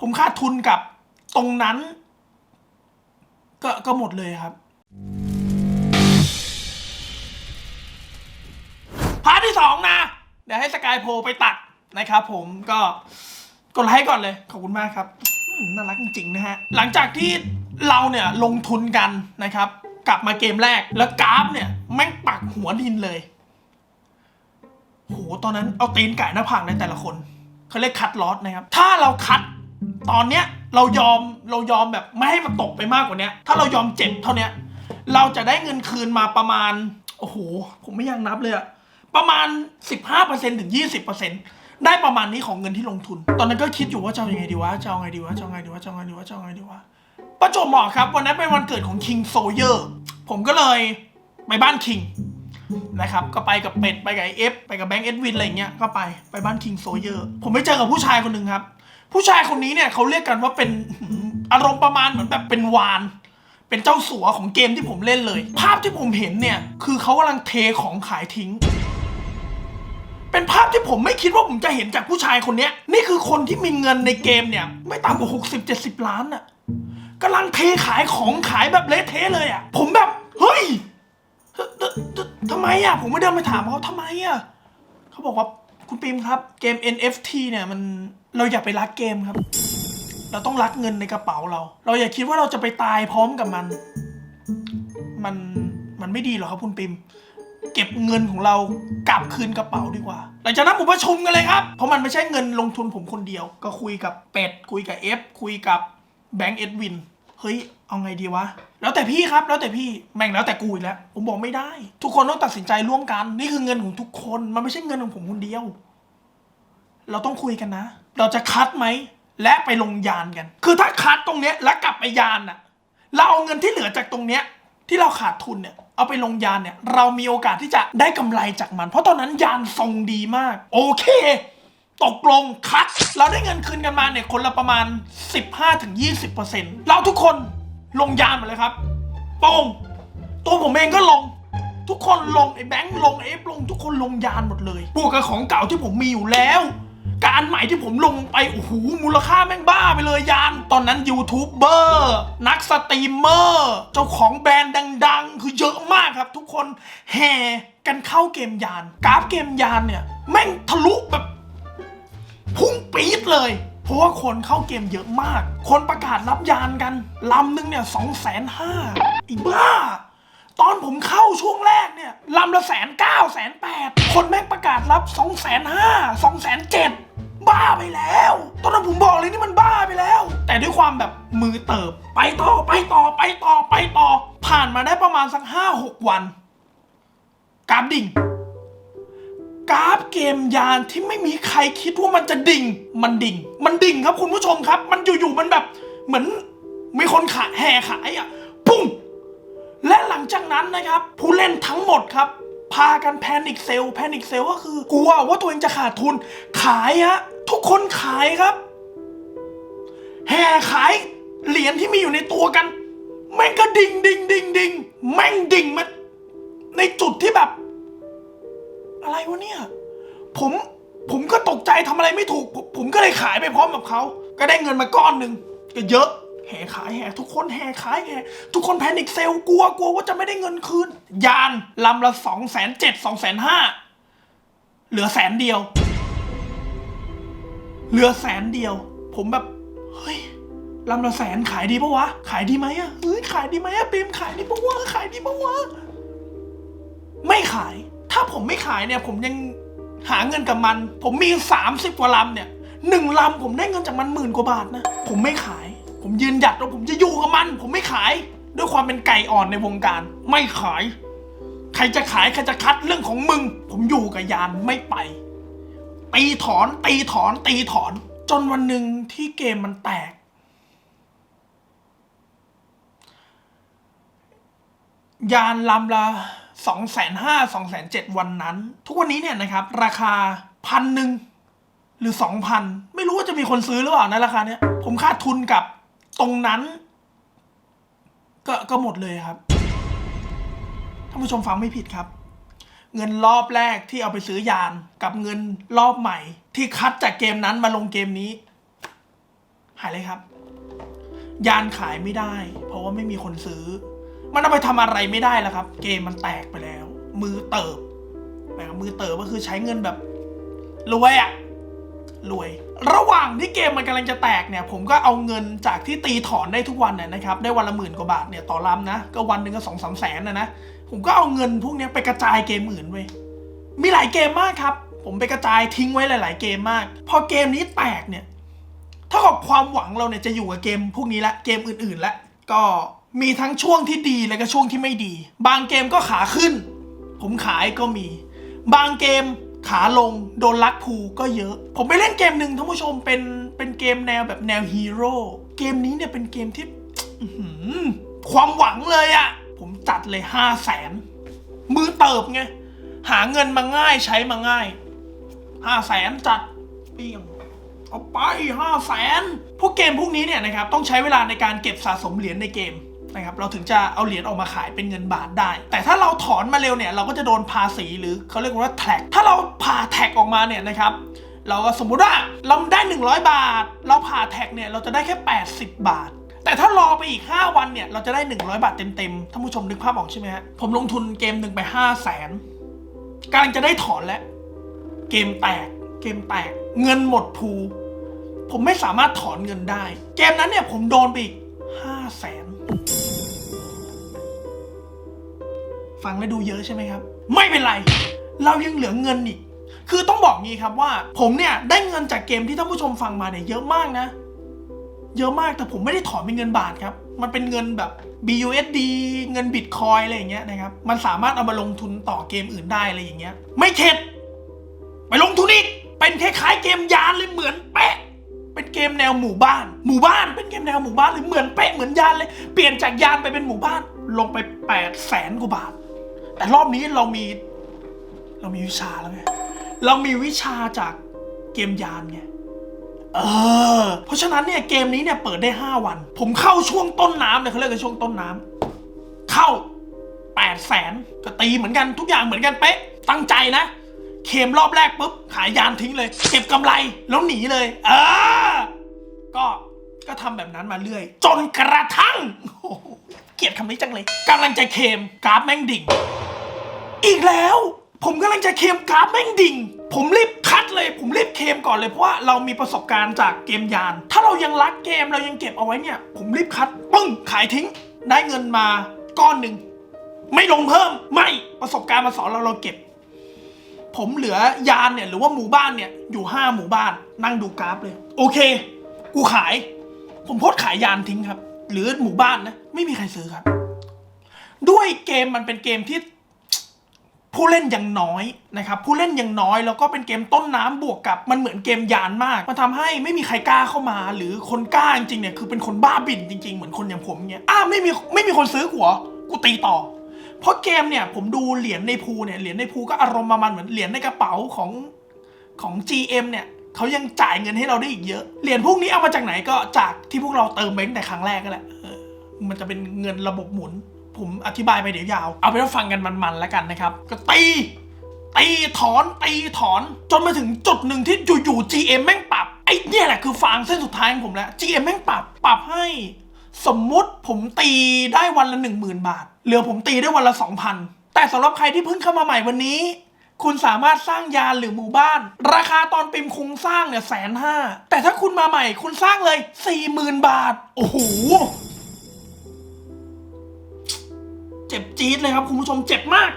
ผมขาดทุนกับตรงนั้น ก็ก็หมดเลยครับ พาร์ทที่สองนะ เดี๋ยวให้สกายโพไปตัดนะครับผมก็กดไลค์ก่อนเลย ขอบคุณมากครับน่ารักจริงๆนะฮะ หลังจากที่เราเนี่ยลงทุนกันนะครับ กลับมาเกมแรกแล้วกราฟเนี่ยแม่งปักหัวดินเลยโหตอนนั้นเอาตีนไก่หน้าผากในแต่ละคนเขาเรียกคัดลอสนะครับ ถ้าเราคัด ตอนเนี้ยเรายอมเรายอมแบบไม่ให้มันตกไปมากกว่าเนี้ย ถ้าเรายอมเจ็บเท่าเนี้ย เราจะได้เงินคืนมาประมาณ โอ้โห ผมไม่อยังนับเลยอะประมาณ 15%ถึง 20%ได้ประมาณนี้ของเงินที่ลงทุน ตอนนั้นก็คิดอยู่ว่าจะเอายังไงดีวะจะเอาไงดีวะจะเอาไงดีวะจะเอาไงดีวะจะเอาไงดีวะประจวบเหมาะครับ วันนั้นเป็นวันเกิดของ King Sawyer ผมก็เลยไปบ้านคิง นะครับ ก็ไปกับเป็ดไปกับไอเอฟไปกับแบงค์เอ็ดวินอะไรเงี้ยก็ไปไปบ้านคิงโซเยอร์ผมไปเจอกับผู้ชายคนหนึ่งครับ ผู้ชายคนนี้เนี่ยเขาเรียกกันว่าเป็นอารมณ์ประมาณเหมือนแบบเป็นวาน เป็นเจ้าสัวของเกมที่ผมเล่นเลย ภาพที่ผมเห็นเนี่ยคือเขากำลังเทของขายทิ้ง เป็นภาพที่ผมไม่คิดว่าผมจะเห็นจากผู้ชายคนเนี้ยนี่คือคนที่มีเงินในเกมเนี่ยไม่ต่ำกว่า60 70 ล้านอะกำลังเทขายของขายแบบเละเทะเลยอะผมแบบเฮ้ย ทำไมอะ ผมไม่เดินไปถามเขาทำไมอะเขาบอกว่าคุณปิมครับ เกม NFT เนี่ยมันเราอย่าไปรักเกมครับ เราต้องรักเงินในกระเป๋าเรา เราอย่าคิดว่าเราจะไปตายพร้อมกับมัน มันมันไม่ดีหรอกครับคุณปิม เก็บเงินของเรากลับคืนกระเป๋าดีกว่า หลังจากนั้นผมประชุมกันเลยครับ เพราะมันไม่ใช่เงินลงทุนผมคนเดียว ก็คุยกับเป็ดคุยกับเอฟคุยกับแบงก์เอ็ดวิน เฮ้ย เอาไงดีวะ แล้วแต่พี่ครับ แล้วแต่พี่แม่งแล้วแต่กูอีกแล้วผมบอกไม่ได้ ทุกคนต้องตัดสินใจร่วมกัน นี่คือเงินของทุกคน มันไม่ใช่เงินของผมคนเดียว เราต้องคุยกันนะ เราจะคัดไหม และไปลงยานกัน คือถ้าคัดตรงเนี้ยแล้วกลับไปยานน่ะ เราเอาเงินที่เหลือจากตรงเนี้ย ที่เราขาดทุนเนี่ย เอาไปลงยานเนี่ย เรามีโอกาสที่จะได้กำไรจากมัน เพราะตอนนั้นยานทรงดีมาก โอเคตกลงคัด เราได้เงินคืนกันมาเนี่ยคนละประมาณ 15-20%เราทุกคน ลงยานหมดเลยครับโป้งตัวผมเองก็ลง ทุกคนลงไอ้แบงค์ลงเอฟลงทุกคนลงยานหมดเลยบวกกับของเก่าที่ผมมีอยู่แล้ว การใหม่ที่ผมลงไปโอ้โหมูลค่าแม่งบ้าไปเลยยาน ตอนนั้นยูทูบเบอร์นักสตรีมเมอร์เจ้าของแบรนด์ดัง ๆ คือเยอะมากครับ ทุกคนแห่กันเข้าเกมยาน กราฟเกมยานเนี่ยแม่งทะลุแบบพุ่งปี๊ดเลย เพราะว่าคนเข้าเกมเยอะมาก คนประกาศรับยานกันลำหนึงเนี่ยสองแสนห้าอีบ้า ตอนผมเข้าช่วงแรกเนี่ยลำละแสนเก้าแสนแปดคนแม่งประกาศรับสองแสนห้าสองแสนเจ็ดบ้าไปแล้ว ตอนนั้นผมบอกเลยนี่มันบ้าไปแล้ว แต่ด้วยความแบบมือเติบ ไปต่อไปต่อไปต่อไปต่อ ผ่านมาได้ประมาณสักห้าหกวันกราฟดิ่ง กราฟเกมยานที่ไม่มีใครคิดว่ามันจะดิ่ง มันดิ่ง มันดิ่งครับคุณผู้ชมครับ มันอยู่ๆมันแบบ เหมือนมีคนขาแห่ขายอะปุ้งและหลังจากนั้นนะครับ ผู้เล่นทั้งหมดครับ พากันแพนิคเซลแพนิคเซลก็คือกลัวว่าตัวเองจะขาดทุน ขายฮะทุกคนขายครับ แห่ขายเหรียญที่มีอยู่ในตัวกัน แม่งก็ดิ่งดิ่งดิ่งดิ่งแม่งดิ่งมาในจุดที่แบบ อะไรวะเนี่ย ผมผมก็ตกใจทำอะไรไม่ถูกผมผมก็เลยขายไปพร้อมกับเขา ก็ได้เงินมาก้อนหนึ่งก็เยอะแห่ขายแห่ทุกคนแห่ขายแห่ทุกคนแพนิคเซลกลัวกลัวว่าจะไม่ได้เงินคืน ยานลำละสองแสนเจ็ดสองแสนห้าเหลือแสนเดียว เหลือแสนเดียว ผมแบบ เฮ้ยลำละแสนขายดีปะวะ ขายดีไหมอะเฮ้ยขายดีไหมอะปิมขายดีปะวะขายดีปะวะ ไม่ขาย ถ้าผมไม่ขายเนี่ย ผมยังหาเงินกับมัน ผมมี 30กว่าลำเนี่ยหนึ่งลำผมได้เงินจากมันหมื่นกว่าบาทนะ ผมไม่ขาย ผมยืนหยัดว่าผมจะอยู่กับมัน ผมไม่ขาย ด้วยความเป็นไก่อ่อนในวงการ ไม่ขาย ใครจะขายใครจะคัดเรื่องของมึง ผมอยู่กับยานไม่ไป ตีถอน ตีถอน ตีถอน จนวันหนึ่งที่เกมมันแตก ยานลำละ สองแสนห้าสองแสนเจ็ดวันนั้น ทุกวันนี้เนี่ยนะครับ ราคาพันหนึ่งหรือสองพันไม่รู้ว่าจะมีคนซื้อหรือเปล่านะราคาเนี้ย ผมขาดทุนกับตรงนั้น ก็ก็หมดเลยครับท่านผู้ชมฟังไม่ผิดครับ เงินรอบแรกที่เอาไปซื้อยานกับเงินรอบใหม่ ที่คัดจากเกมนั้นมาลงเกมนี้ หายเลยครับ ยานขายไม่ได้ เพราะว่าไม่มีคนซื้อ มันเอาไปทำอะไรไม่ได้แล้วครับ เกมมันแตกไปแล้ว มือเติบนะครับมือเติบก็คือใช้เงินแบบรวยอะรวย ระหว่างที่เกมมันกำลังจะแตกเนี่ย ผมก็เอาเงินจากที่ตีถอนได้ทุกวันเนี่ยนะครับ ได้วันละหมื่นกว่าบาทเนี่ยต่อลำนะ ก็วันหนึ่งก็สองสามแสนนะนะ ผมก็เอาเงินพวกนี้ไปกระจายเกมอื่นไว้มีหลายเกมมากครับ ผมไปกระจายทิ้งไว้หลาย ๆ เกมมาก พอเกมนี้แตกเนี่ยเท่ากับความหวังเราเนี่ยจะอยู่กับเกมพวกนี้ละ เกมอื่นๆละ ก็ มีทั้งช่วงที่ดีแล้วก็ช่วงที่ไม่ดี บางเกมก็ขาขึ้น ผมขายก็มี บางเกมขาลงโดนลักพูก็เยอะ ผมไปเล่นเกมหนึ่งท่านผู้ชมเป็นเป็นเกมแนวแบบแนวฮีโร่เกมนี้เนี่ยเป็นเกมที่ความหวังเลยอะผมจัดเลยห้าแสนมือเติบไง หาเงินมาง่ายใช้มาง่ายห้าแสนจัดเปี้ยงเอาไปห้าแสนพวกเกมพวกนี้เนี่ยนะครับต้องใช้เวลาในการเก็บสะสมเหรียญในเกม นะครับเราถึงจะเอาเหรียญออกมาขายเป็นเงินบาทได้ แต่ถ้าเราถอนมาเร็วเนี่ยเราก็จะโดนภาษีหรือเขาเรียกว่าแท็กถ้าเราผ่าแท็กออกมาเนี่ยนะครับเราก็สมมุติว่าเราได้ 100 บาท เราผ่าแท็กเนี่ยเราจะได้แค่ 80 บาท แต่ถ้ารอไปอีก 5 วันเนี่ยเราจะได้ 100 บาทเต็มๆท่านผู้ชมนึกภาพออกใช่ไหมฮะผมลงทุนเกมหนึ่งไป 5 0 0แสนกำลังจะได้ถอนแล้ว เกมแตกเกมแตกเงินหมดพูผมไม่สามารถถอนเงินได้ เกมนั้นเนี่ยผมโดนไปอีกาแสน ฟังแล้วดูเยอะใช่ไหมครับ ไม่เป็นไร เรายังเหลือเงินอีก คือต้องบอกงี้ครับว่า ผมเนี่ยได้เงินจากเกมที่ท่านผู้ชมฟังมาเนี่ยเยอะมากนะ เยอะมากแต่ผมไม่ได้ถอนเป็นเงินบาทครับ มันเป็นเงินแบบ BUSD เงินบิตคอยอะไรอย่างเงี้ยนะครับ มันสามารถเอามาลงทุนต่อเกมอื่นได้อะไรอย่างเงี้ย ไม่เข็ด ไปลงทุนอีก เป็นคล้ายๆเกมยานเลยเหมือนเป๊ะ เกมแนวหมู่บ้าน หมู่บ้านเป็นเกมแนวหมู่บ้านเลยเหมือนเป๊ะเหมือนยานเลย เปลี่ยนจากยานไปเป็นหมู่บ้าน ลงไปแปดแสนกว่าบาท แต่รอบนี้เรามี เรามีวิชาแล้วไงเรามีวิชาจากเกมยานไงเออเพราะฉะนั้นเนี่ยเกมนี้เนี่ยเปิดได้ 5 วัน ผมเข้าช่วงต้นน้ำเลยเขาเรียกกันช่วงต้นน้ำเข้า8 0 0แสนก็ตีเหมือนกันทุกอย่างเหมือนกันเป๊ะตั้งใจนะ เคมรอบแรกปุ๊บขายยานทิ้งเลย เก็บกำไรแล้วหนีเลยเออก็ก็ทำแบบนั้นมาเรื่อย จนกระทั่งโอ้โหเกลียดคำนี้จังเลยกำลังจะเคมกราฟแม่งดิ่ง อีกแล้ว ผมกำลังจะเคมกราฟแม่งดิ่ง ผมรีบคัดเลย ผมรีบเคมก่อนเลยเพราะว่าเรามีประสบการณ์จากเกมยาน ถ้าเรายังรักเกมเรายังเก็บเอาไว้เนี่ย ผมรีบคัดปึ้งขายทิ้ง ได้เงินมาก้อนหนึ่งไม่ลงเพิ่มไม่ประสบการณ์มาสอนเราเราเก็บ ผมเหลือยานเนี่ยหรือว่าหมู่บ้านเนี่ยอยู่ห้าหมู่บ้านนั่งดูกราฟเลย โอเค กูขาย ผมโพสขายยานทิ้งครับ หรือหมู่บ้านนะไม่มีใครซื้อครับ ด้วยเกมมันเป็นเกมที่ผู้เล่นยังน้อยนะครับผู้เล่นยังน้อยแล้วก็เป็นเกมต้นน้ำบวกกับมันเหมือนเกมยานมาก มันทำให้ไม่มีใครกล้าเข้ามา หรือคนกล้าจริงๆเนี่ยคือเป็นคนบ้าบิ่นจริง ๆ เหมือนคนอย่างผมเนี่ยอ้าไม่มีไม่มีคนซื้อหรอกูตีต่อ เพราะเกมเนี่ยผมดูเหรียญในพูเนี่ยเหรียญในพูก็อารมณ์ประมาณเหมือนเหรียญในกระเป๋าของของ GM เนี่ยเขายังจ่ายเงินให้เราได้อีกเยอะ เหรียญพวกนี้เอามาจากไหนก็จากที่พวกเราเติมแบงค์แต่ครั้งแรกก็แหละมันจะเป็นเงินระบบหมุน ผมอธิบายไปเดี๋ยวยาว เอาไปฟังกันมันๆแล้วกันนะครับ ก็ตีตีถอนตีถอน จนมาถึงจุดหนึ่งที่อยู่ๆ GM แม่งปรับไอ้เนี่ยแหละคือฟางเส้นสุดท้ายของผมแล้ว GM แม่งปรับปรับให้ สมมุติผมตีได้วันละ 1 0,000 บาท เหลือผมตีได้วันละ2,000แต่สำหรับใครที่เพิ่งเข้ามาใหม่วันนี้ คุณสามารถสร้างยานหรือหมู่บ้าน ราคาตอนปิมคุงสร้างเนี่ยแสนห้าแต่ถ้าคุณมาใหม่คุณสร้างเลย40,000บาท โอ้โหเจ็บจี๊ดเลยครับคุณผู้ชมเจ็บมาก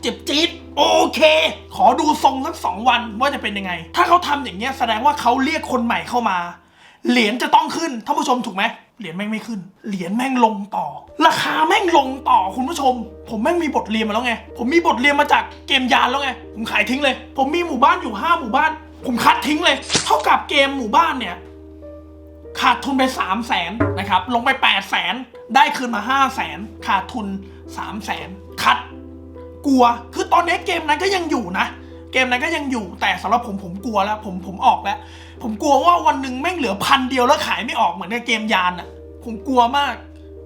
เจ็บจี๊ดโอเค ขอดูทรงสักสองวันว่าจะเป็นยังไง ถ้าเขาทำอย่างเงี้ยแสดงว่าเขาเรียกคนใหม่เข้ามา เหรียญจะต้องขึ้นท่านผู้ชมถูกไหม เหรียญแม่งไม่ขึ้น เหรียญแม่งลงต่อ ราคาแม่งลงต่อคุณผู้ชม ผมแม่งมีบทเรียนมาแล้วไง ผมมีบทเรียนมาจากเกมยานแล้วไง ผมขายทิ้งเลย ผมมีหมู่บ้านอยู่ห้าหมู่บ้าน ผมคัดทิ้งเลย เท่ากับเกมหมู่บ้านเนี่ยขาดทุนไป 3 0 0แสนนะครับ ลงไป 8 0 0แสนได้คืนมา 5 0 0แสนขาดทุน 3 0 0แสนคัด กลัว คือตอนนี้เกมนั้นก็ยังอยู่นะ เกมนั้นก็ยังอยู่แต่สำหรับผมผมกลัวแล้วผมผมออกแล้ว ผมกลัวว่าวันหนึ่งแม่งเหลือพันเดียวแล้วขายไม่ออกเหมือนในเกมยานอะ่ะ ผมกลัวมาก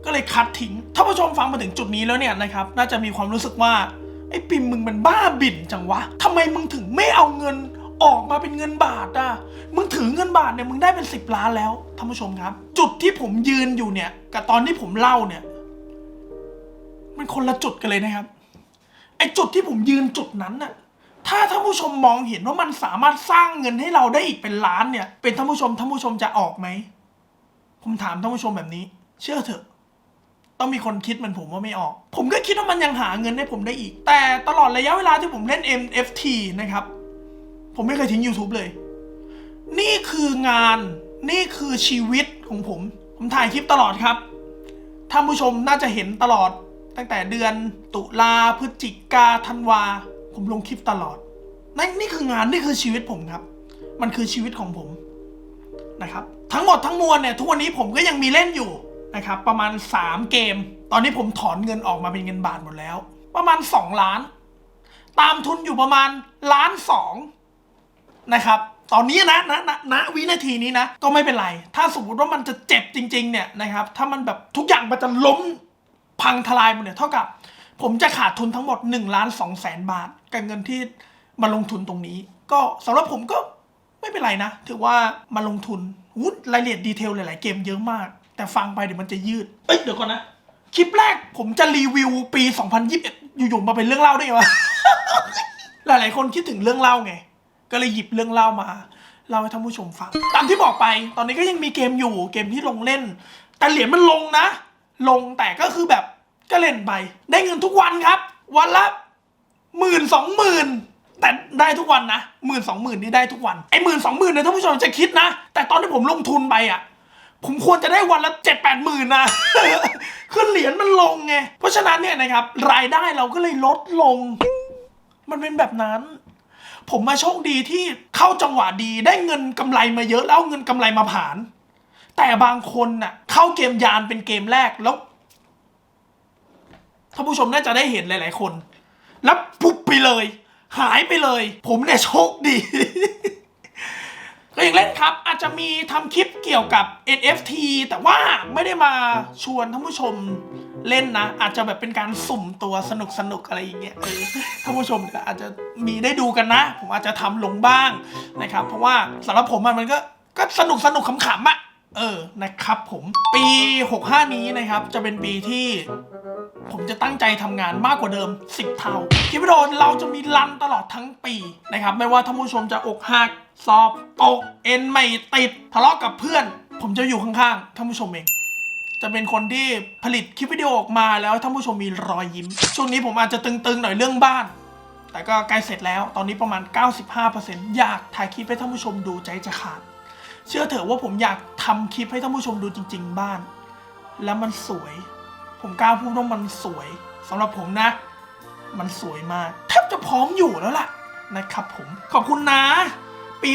ก็เลยคัดทิ้ง ถ้าผู้ชมฟังมาถึงจุดนี้แล้วเนี่ยนะครับ น่าจะมีความรู้สึกว่าไอ้ปิมมึงมันบ้าบิ่นจังวะทำไมมึงถึงไม่เอาเงินออกมาเป็นเงินบาทอะ มึงถือเงินบาทเนี่ยมึงได้เป็นสิบล้านแล้วท่านผู้ชมครับ จุดที่ผมยืนอยู่เนี่ย กับตอนที่ผมเล่าเนี่ย มันคนละจุดกันเลยนะครับ ไอ้จุดที่ผมยืนจุดนั้นน่ะ ถ้าท่านผู้ชมมองเห็นว่ามันสามารถสร้างเงินให้เราได้อีกเป็นล้านเนี่ย เป็นท่านผู้ชมท่านผู้ชมจะออกไหม ผมถามท่านผู้ชมแบบนี้ เชื่อเถอะ ต้องมีคนคิดเหมือนผมว่าไม่ออก ผมก็คิดว่ามันยังหาเงินให้ผมได้อีก แต่ตลอดระยะเวลาที่ผมเล่น NFT นะครับ ผมไม่เคยทิ้ง YouTube เลย นี่คืองาน นี่คือชีวิตของผม ผมถ่ายคลิปตลอดครับ ท่านผู้ชมน่าจะเห็นตลอด ตั้งแต่เดือนตุลาพฤศจิกาธันวา ผมลงคลิปตลอดนั่นนี่คืองานนี่คือชีวิตผมครับ มันคือชีวิตของผมนะครับ ทั้งหมดทั้งมวลเนี่ยทุกวันนี้ผมก็ยังมีเล่นอยู่นะครับ ประมาณ 3 เกม ตอนนี้ผมถอนเงินออกมาเป็นเงินบาทหมดแล้ว ประมาณ 2 ล้าน ตามทุนอยู่ประมาณล้านสองนะครับ ตอนนี้นะณณณวินาทีนี้นะ ก็ไม่เป็นไร ถ้าสมมติว่ามันจะเจ็บจริง ๆ เนี่ยนะครับ ถ้ามันแบบทุกอย่างมันจะล้มพังทลายหมดเนี่ยเท่ากับ ผมจะขาดทุนทั้งหมด1ล้าน2แสนบาทกับเงินที่มาลงทุนตรงนี้ ก็สำหรับผมก็ไม่เป็นไรนะ ถือว่ามาลงทุนวุ้รายละเอียดดีเทลหลาย ๆ เกมเยอะมาก แต่ฟังไปเดี๋ยวมันจะยืด เอ้ยเดี๋ยวก่อนนะ คลิปแรกผมจะรีวิวปี 2021 อยู่ๆมาเป็นเรื่องเล่าได้ไงวะ หลาย ๆ คนคิดถึงเรื่องเล่าไง ก็เลยหยิบเรื่องเล่ามาเล่าให้ท่านผู้ชมฟัง ตามที่บอกไป ตอนนี้ก็ยังมีเกมอยู่ เกมที่ลงเล่น แต่เหรียญมันลงนะ ลงแต่ก็คือแบบ ก็เล่นไป ได้เงินทุกวันครับ วันละหมื่นสองหมื่นแต่ได้ทุกวันนะหมื่นสองหมื่นนี่ได้ทุกวันไอ้หมื่นสองหมื่นเนี่ยท่านผู้ชมจะคิดนะ แต่ตอนที่ผมลงทุนไปอะ ผมควรจะได้วันละเจ็ดแปดหมื่นนะคือเหรียญมันลงไง เพราะฉะนั้นเนี่ยนะครับ รายได้เราก็เลยลดลง มันเป็นแบบนั้น ผมมาโชคดีที่เข้าจังหวะดีได้เงินกำไรมาเยอะแล้วเงินกำไรมาผ่าน แต่บางคนน่ะเข้าเกมยานเป็นเกมแรกแล้ว ท่านผู้ชมน่าจะได้เห็นหลาย ๆ คน แล้วปุ๊บไปเลย หายไปเลย ผมเนี่ยโชคดี ก็ยังเล่นครับ อาจจะมีทำคลิปเกี่ยวกับ NFT แต่ว่าไม่ได้มาชวนท่านผู้ชมเล่นนะ อาจจะแบบเป็นการสุ่มตัวสนุกสนุกอะไรอย่างเงี้ยเออท่านผู้ชมก็อาจจะมีได้ดูกันนะ ผมอาจจะทำลงบ้างนะครับ เพราะว่าสำหรับผมมันก็ก็สนุกสนุกขำๆอะเออนะครับผมปี 65 นี้นะครับ จะเป็นปีที่ ผมจะตั้งใจทำงานมากกว่าเดิม 10 เท่าคลิปวิดีโอเราจะมีรันตลอดทั้งปีนะครับ ไม่ว่าท่านผู้ชมจะอกหัก สอบตกเอ็นไม่ติด ทะเลาะกับเพื่อน ผมจะอยู่ข้างๆท่านผู้ชมเอง จะเป็นคนที่ผลิตคลิปวิดีโอออกมาแล้วท่านผู้ชมมีรอยยิ้ม ช่วงนี้ผมอาจจะตึงๆหน่อยเรื่องบ้าน แต่ก็ใกล้เสร็จแล้ว ตอนนี้ประมาณ 95%อยากถ่ายคลิปให้ท่านผู้ชมดูใจจะขาด เชื่อเถอะว่าผมอยากทำคลิปให้ท่านผู้ชมดูจริง ๆ บ้าน แล้วมันสวย ผมกล้าพูดว่ามันสวยสำหรับผมนะ มันสวยมากแทบจะพร้อมอยู่แล้วล่ะนะครับผมขอบคุณนะ ปี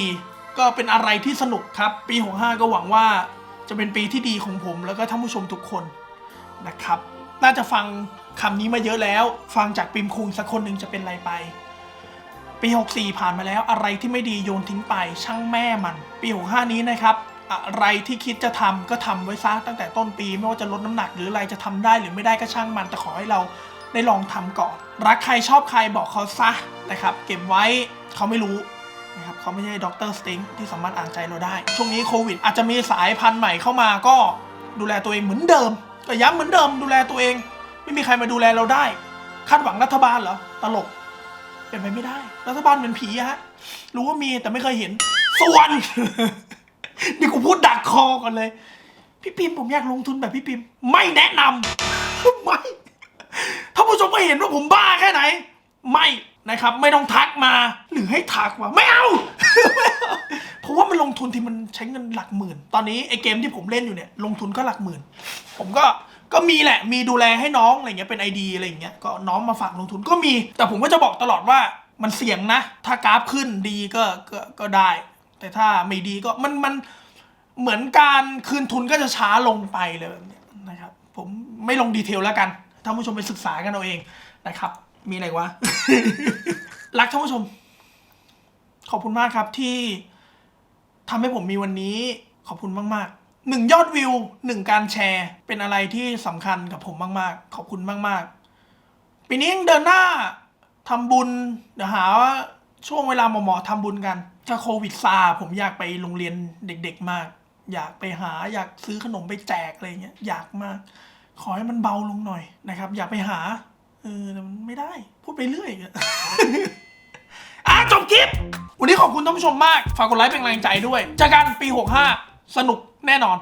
64 ก็เป็นอะไรที่สนุกครับ ปี 65 ก็หวังว่าจะเป็นปีที่ดีของผมแล้วก็ท่านผู้ชมทุกคนนะครับ น่าจะฟังคำนี้มาเยอะแล้ว ฟังจากปิมคุงสักคนหนึ่งจะเป็นไรไป ปี 64 ผ่านมาแล้วอะไรที่ไม่ดีโยนทิ้งไปช่างแม่มัน ปี 65 นี้นะครับ อะไรที่คิดจะทำก็ทำไว้ซะตั้งแต่ต้นปี ไม่ว่าจะลดน้ำหนักหรืออะไรจะทำได้หรือไม่ได้ก็ช่างมันแต่ขอให้เราได้ลองทำก่อน รักใครชอบใครบอกเขาซะนะครับเก็บไว้เขาไม่รู้นะครับเขาไม่ใช่ด็อกเตอร์สติงที่สามารถอ่านใจเราได้ ช่วงนี้โควิดอาจจะมีสายพันธุ์ใหม่เข้ามาก็ดูแลตัวเองเหมือนเดิมก็ย้ำเหมือนเดิมดูแลตัวเอง ไม่มีใครมาดูแลเราได้ คาดหวังรัฐบาลเหรอตลกเป็นไปไม่ได้ รัฐบาลเป็นผีฮะรู้ว่ามีแต่ไม่เคยเห็นส่วน นี่กูพูดดักคอก่อนเลย พี่ปิมผมอยากลงทุนแบบพี่ปิมไม่แนะนำไม่ถ้าผู้ชมก็เห็นว่าผมบ้าแค่ไหน ไม่นะครับ ไม่ต้องทักมาหรือให้ทักว่าไม่เอาเพราะว่ามันลงทุนที่มันใช้เงินหลักหมื่น ตอนนี้ไอเกมที่ผมเล่นอยู่เนี่ย ลงทุนก็หลักหมื่น ผมก็ก็มีแหละ มีดูแลให้น้องอะไรเงี้ยเป็นไอดีอะไรเงี้ยก็น้องมาฝากลงทุนก็มี แต่ผมก็จะบอกตลอดว่ามันเสี่ยงนะ ถ้ากราฟขึ้นดีก็ก็ก็ได้ แต่ถ้าไม่ดีก็มันมันเหมือนการคืนทุนก็จะช้าลงไปเลยแบบนี้นะครับ ผมไม่ลงดีเทลแล้วกันท่านผู้ชมไปศึกษากันเอาเองนะครับ มีอะไรวะ รักท่านผู้ชม ขอบคุณมากครับที่ทำให้ผมมีวันนี้ขอบคุณมากๆหนึ่งยอดวิวหนึ่งการแชร์ เป็นอะไรที่สำคัญกับผมมาก ๆ ขอบคุณมาก ๆ ปีนี้ยังเดินหน้าทำบุญ เดี๋ยวหาว่าช่วงเวลาเหมาะๆทำบุญกัน ถ้าโควิดซาผมอยากไปโรงเรียนเด็ก ๆ มาก อยากไปหาอยากซื้อขนมไปแจกอะไรเงี้ยอยากมาก ขอให้มันเบาลงหน่อยนะครับ อยากไปหาเออแต่มันไม่ได้ พูดไปเรื่อยอะอะจบคลิป วันนี้ขอบคุณท่านผู้ชมมาก ฝากกดไลค์เป็นกำลังใจด้วยจอกันปี 65 สนุกแน่นอน